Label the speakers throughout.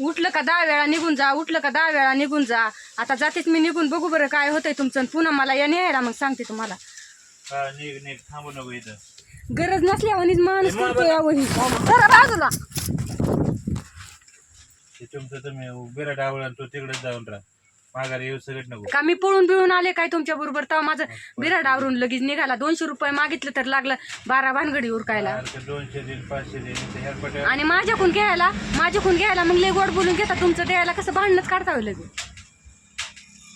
Speaker 1: उठलं का दहा वेळा निघून जा उठलं का दहा वेळा निघून जा. आता जातेच मी निघून बघू बरं काय होतंय तुमचं. आणि पुन्हा मला या न्यायला मग सांगते तुम्हाला.
Speaker 2: हा निघ निघ थांबू नको इथं.
Speaker 1: गरज नसल्यावानीच माणूस
Speaker 2: ए, मग
Speaker 1: करतोय अहो ही. जरा बाजूला.
Speaker 2: ते तुमचं तुम्ही बिराट आवड तू तिकडेच जाऊन राहा. माघारी येऊ सगळं नको.
Speaker 1: का मी पळून बिळून आले काय तुमच्या बरोबर? तेव्हा माझं बिराड आवरून लगेच निघाला. दोनशे रुपये मागितलं तर लागलं बारा भानगडी उरकायला.
Speaker 2: सारखं दोनशे पाचशे
Speaker 1: आणि माझ्याकून घ्यायला माझ्याकून घ्यायला मग लय गोड बोलून घेता तुमचं द्यायला. कसं भांडणच काढता होईल लगेच.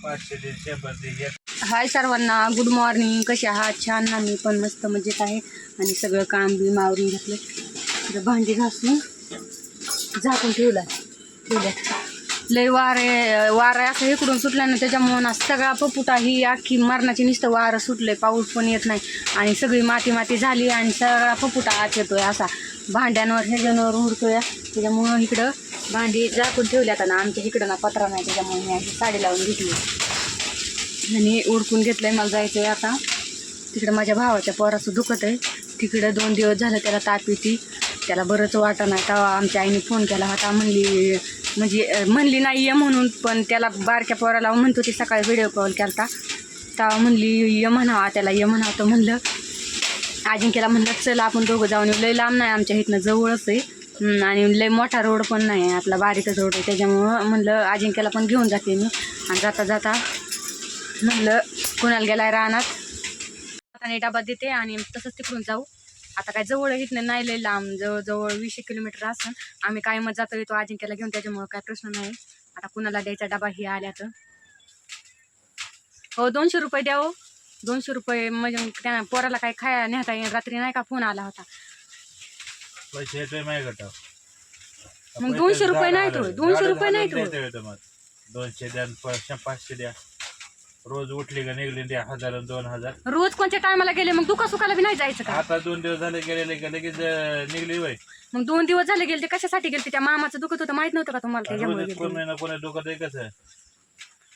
Speaker 2: पाचशे शंभर
Speaker 1: हाय सर्वांना गुड मॉर्निंग कसे आहात? छान ना मी पण मस्त मजेत आहे. आणि सगळं काम बी मावरून घेतलं. भांडी घासून झाकून ठेवलं. ठेवलं. लय वारे वारा असं इकडून सुटल्यानं त्याच्यामुळं सगळा पपुटा ही अख्खी मरणाची नुसतं वारं सुटलंय पाऊस पण येत नाही. आणि सगळी माती माती झाली आणि सगळा पपुटा आत येतोय असा. भांड्यांवर ह्याच्यावर उडतोय. त्याच्यामुळं इकडं भांडी झाकून आता ना आमच्या इकडं ना पत्रा नाही त्याच्यामुळे मी अशी साडी लावून घेतली. आणि उडकून घेतलंय मला जायचं आहे आता. तिकडं माझ्या भावाच्या पोराचं दुखत आहे. तिकडं दोन दिवस झालं त्याला ताप येते. त्याला बरंच वाटत नाही तेव्हा आमच्या आईने फोन केला होता. म्हणली म्हणजे म्हणली नाही ये म्हणून पण त्याला बारक्या पोराला म्हणतो ते सकाळी व्हिडिओ कॉल केला तेव्हा म्हणली ये म्हणावा त्याला ये म्हणावं तर म्हणलं. अजिंक्यला म्हणलं चल आपण दोघं जाऊन येऊ. लय लांब नाही आमच्या इथनं जवळच आहे. आणि लय मोठा रोड पण नाही आहे आपला बारीकच रोड आहे. त्याच्यामुळं म्हणलं अजिंक्यला पण घेऊन जाते मी. आणि जाता जाता म्हणलं कुणाला गेलाय रानात? आता डबा देते आणि तसंच तिकडून जाऊ. आता काय जवळ इथनं नाही लय लांब जवळ जवळ वीसशे किलोमीटर असन. आम्ही काय मग जातो येतो अजिंक्यला घेऊन त्याच्यामुळं काय प्रश्न नाही. आता कुणाला द्यायचा डबा ही आल्या तर. हो दोनशे रुपये द्या हो. दोनशे रुपये म्हणजे त्या पोराला काय खाया नेता येईल रात्री नाही का फोन आला होता?
Speaker 2: पैसे
Speaker 1: मग दोनशे रुपये नाही तो, दोनशे रुपये नाही तो.
Speaker 2: दोनशे द्या पाचशे द्या. रोज उठली का निघली द्या हजार आणि दोन हजार.
Speaker 1: रोज कोणत्या टायमाला गेले? मग दुखा सुखाला बी नाही जायचं का?
Speaker 2: आता दोन दिवस झाले गेलेले का लगेच अं, निघली वय
Speaker 1: मग दोन दिवस झाले गेले ते कशासाठी गेले? त्या मामाचं दुखत होतं माहीत नव्हतं का तुम्हाला त्याच्यामुळे
Speaker 2: रोज
Speaker 1: गेलते.
Speaker 2: कोणी ना कोणी दुखत आहे कसं?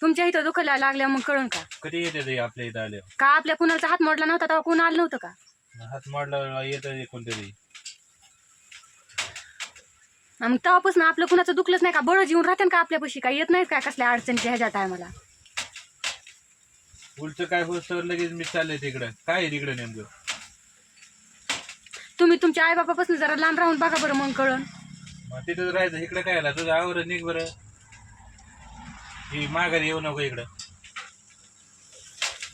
Speaker 1: तुमच्या इथं दुखायला लागल्या मग कळून का?
Speaker 2: कधी येते ते आपल्या इथं आले
Speaker 1: का आपल्या कुणाचा हात मोडला नव्हता तेव्हा कोण आलं नव्हतं का?
Speaker 2: हात मारला येतं कोणतरी.
Speaker 1: आणि मग तेव्हापासून आपलं कुणाचं दुखलंच नाही का? बळं येऊन राहते का आपल्यापाशी? काय येत नाहीत काय कसल्या अडचणीच्या ह्याच्या टायमाला
Speaker 2: उलट काय होत लगेच मी चालले तिकडं. काय आहे तिकडं नेमकं?
Speaker 1: तुम्ही तुमच्या आईबापापासून जरा लांब राहून बघा बरं मग कळण
Speaker 2: मग तिथं राहायचं इकडं काय आला? तुझं आवर निघ बरं. ही माघारी येऊ नको इकडं.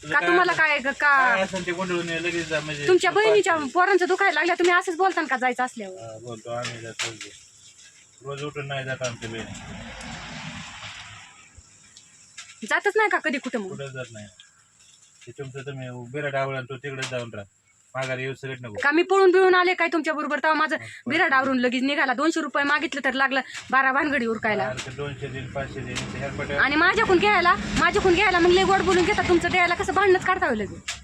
Speaker 2: तुझं
Speaker 1: का
Speaker 2: काय
Speaker 1: तुम्हाला
Speaker 2: असेल-
Speaker 1: काय का
Speaker 2: काय असेल ते गोंधळून ये, लगेच जा म्हणजे
Speaker 1: तुमच्या बहिणीच्या पोरांचं दुखायला लागल्या तुम्ही असंच बोलता का जायचं असल्यावर?
Speaker 2: हा, बोलतो आम्ही जातो रोज उठून नाही जात आमच्या बहिणी.
Speaker 1: जातच नाही का कधी कुठं मग?
Speaker 2: कुठं जात नाही. ते तुमचं तुम्ही बिराट आवड तू तिकडेच जाऊन राहा. माघारी येऊ सगळं नको.
Speaker 1: का मी पळून बिळून आले काय तुमच्या बरोबर? तेव्हा माझं बिराड आवरून लगेच निघाला. दोनशे रुपये मागितलं तर लागलं बारा भानगडी उरकायला.
Speaker 2: दोनशे पाचशे
Speaker 1: आणि माझ्याकून घ्यायला माझ्याकून घ्यायला मग लय गोड बोलून घेता तुमचं द्यायला. कसं भांडणच काढता होईल लगेच.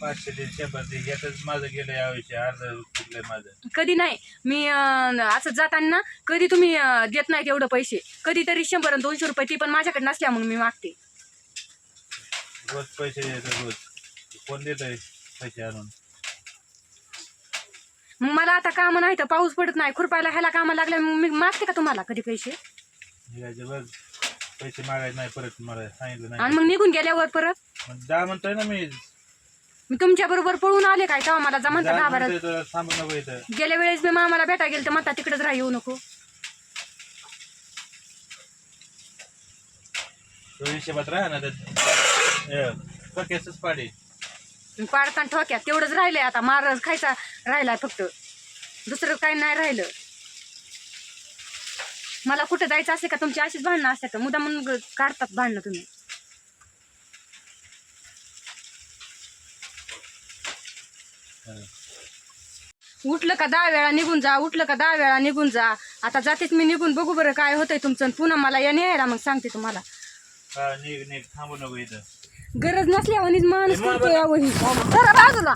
Speaker 2: पाचशे दिन शंभर दिन यातच माझं गेलं याविषयी अर्ध चुकलंय माझं.
Speaker 1: कधी नाही. मी अं, असं जाताना कधी तुम्ही अं, देत नाहीत एवढं पैसे. कधीतरी शंभर आणि दोनशे रुपये ती पण माझ्याकडे नसल्या मग मी मागते.
Speaker 2: रोज पैसे देतो रोज. कोण देत पैसे आणून?
Speaker 1: मग मला आता कामं नाही तर पाऊस पडत नाही. खुरपायला ह्याला कामं लागल्या मग मी मागते का तुम्हाला कधी पैसे?
Speaker 2: निघायचे बघ पैसे मागायचे नाही परत मला सांगितलं
Speaker 1: आणि
Speaker 2: नाही
Speaker 1: मग निघून गेल्यावर परत?
Speaker 2: मग जा म्हणतोय ना मी.
Speaker 1: मी तुमच्या बरोबर पळून आले काय तेव्हा मला जा म्हणता
Speaker 2: जा
Speaker 1: दहा बारा
Speaker 2: म्हणतोय तर थांबू नको इथं.
Speaker 1: गेल्या वेळेस मी मामाला भेटा गेलं तर म्हणता तिकडेच राहा येऊ नको.
Speaker 2: तो हिशेबात राहा ना केसच पाडी.
Speaker 1: पाडताना ठोक्यात. तेवढंच राहिलंय आता. मार खायचा राहिलाय फक्त. दुसरं काही नाही राहिलं. मला कुठं जायचं असे का? तुमची अशीच भांडणं असतात. का मुद्दा म्हणून काढतात भांडणं तुम्ही. उठलं का दहा वेळा निघून जा. उठलं का दहा वेळा निघून जा. आता जातेच मी निघून. बघू बरं काय होतंय तुमचं. पुन्हा मला या न्यायला मग सांगते तुम्हाला.
Speaker 2: थांबू नको इथं.
Speaker 1: गरज नसल्यावानीच माणूस करतोय अहो ही. जरा बाजूला